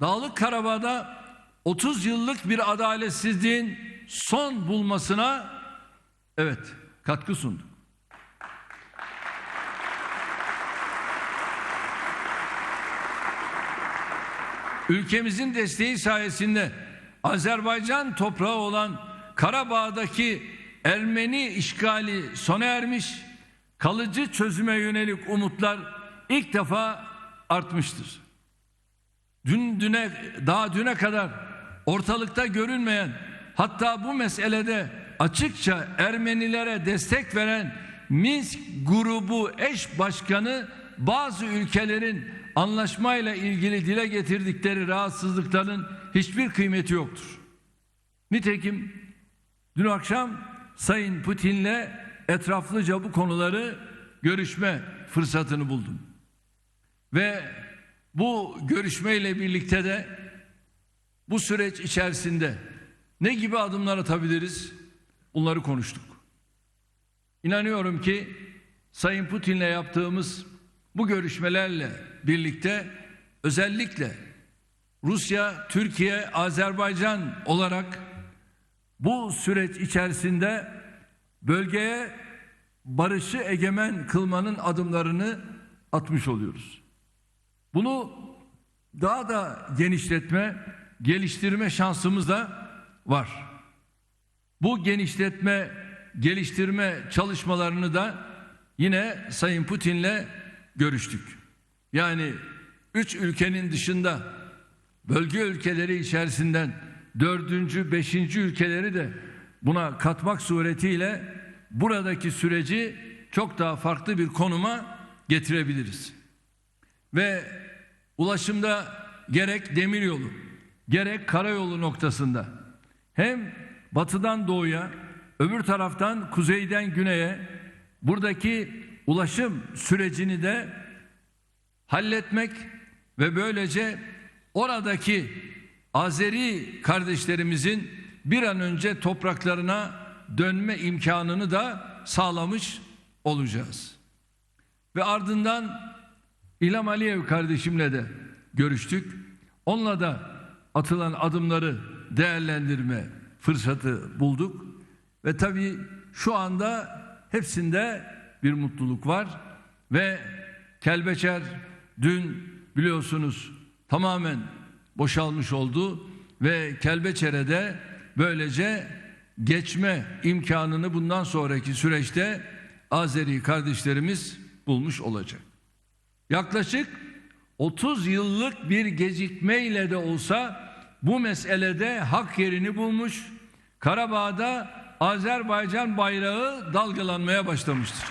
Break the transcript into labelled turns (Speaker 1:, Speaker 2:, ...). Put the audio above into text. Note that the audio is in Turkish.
Speaker 1: Dağlık Karabağ'da 30 yıllık bir adaletsizliğin son bulmasına evet katkı sunduk. Ülkemizin desteği sayesinde Azerbaycan toprağı olan Karabağ'daki Ermeni işgali sona ermiş, kalıcı çözüme yönelik umutlar ilk defa artmıştır. Dün düne daha düne kadar ortalıkta görünmeyen hatta bu meselede açıkça Ermenilere destek veren Minsk grubu eş başkanı bazı ülkelerin anlaşmayla ilgili dile getirdikleri rahatsızlıkların hiçbir kıymeti yoktur. Nitekim dün akşam Sayın Putin'le etraflıca bu konuları görüşme fırsatını buldum. Ve bu görüşmeyle birlikte de bu süreç içerisinde ne gibi adımlar atabiliriz? Bunları konuştuk. İnanıyorum ki Sayın Putin'le yaptığımız bu görüşmelerle birlikte özellikle Rusya, Türkiye, Azerbaycan olarak bu süreç içerisinde bölgeye barışı egemen kılmanın adımlarını atmış oluyoruz. Bunu daha da genişletme, geliştirme şansımız da var. Bu genişletme, geliştirme çalışmalarını da yine Sayın Putin'le görüştük. Yani üç ülkenin dışında bölge ülkeleri içerisinden dördüncü, beşinci ülkeleri de buna katmak suretiyle buradaki süreci çok daha farklı bir konuma getirebiliriz. Ve ulaşımda gerek demiryolu, gerek karayolu noktasında hem batıdan doğuya, öbür taraftan kuzeyden güneye buradaki ulaşım sürecini de halletmek ve böylece oradaki Azeri kardeşlerimizin bir an önce topraklarına dönme imkanını da sağlamış olacağız. Ve ardından İlham Aliyev kardeşimle de görüştük. Onunla da atılan adımları değerlendirme fırsatı bulduk. Ve tabii şu anda hepsinde bir mutluluk var. Ve Kelbeçer dün biliyorsunuz tamamen boşalmış oldu. Ve Kelbeçer'e de böylece geçme imkanını bundan sonraki süreçte Azeri kardeşlerimiz bulmuş olacak. Yaklaşık 30 yıllık bir gecikmeyle de olsa bu meselede hak yerini bulmuş. Karabağ'da Azerbaycan bayrağı dalgalanmaya başlamıştır.